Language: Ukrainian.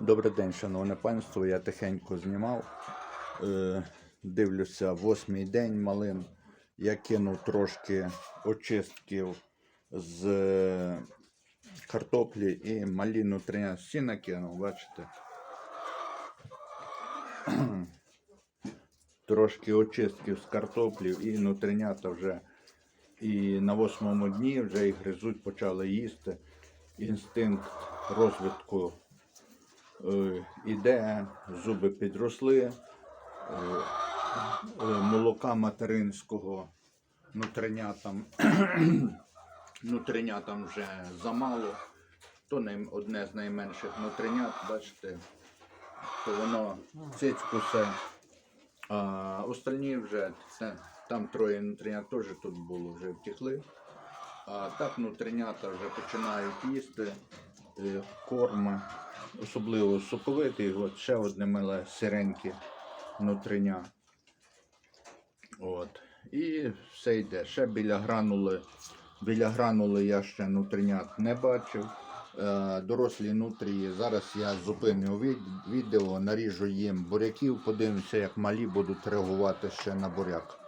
Добрий день, шановне панство. Я тихенько знімав. Е, дивлюся, восьмий день малин. Я кинув трошки очистків з е, картоплі і малі нутрія всі накинув, бачите. Трошки очистків з картоплі і нутринята вже і на восьмому дні вже їх гризуть, почали їсти. Інстинкт розвитку іде, зуби підросли, е, е, молока материнського нутринятам, нутринятам вже замало. То одне з найменших нутринят, бачите, то воно цицьку все. А остальні вже це, там троє нутринят теж тут було, вже втекли. А так нутринята вже починають їсти е, корм, особливо соковитий. От ще одне миле сиреньке нутриня. От. І все йде. Ще біля гранули. Біля гранули я ще нутринят не бачив. Е, Дорослі нутрії. Зараз я зупиню від- відео, наріжу їм буряків, подивимося, як малі будуть реагувати ще на буряк.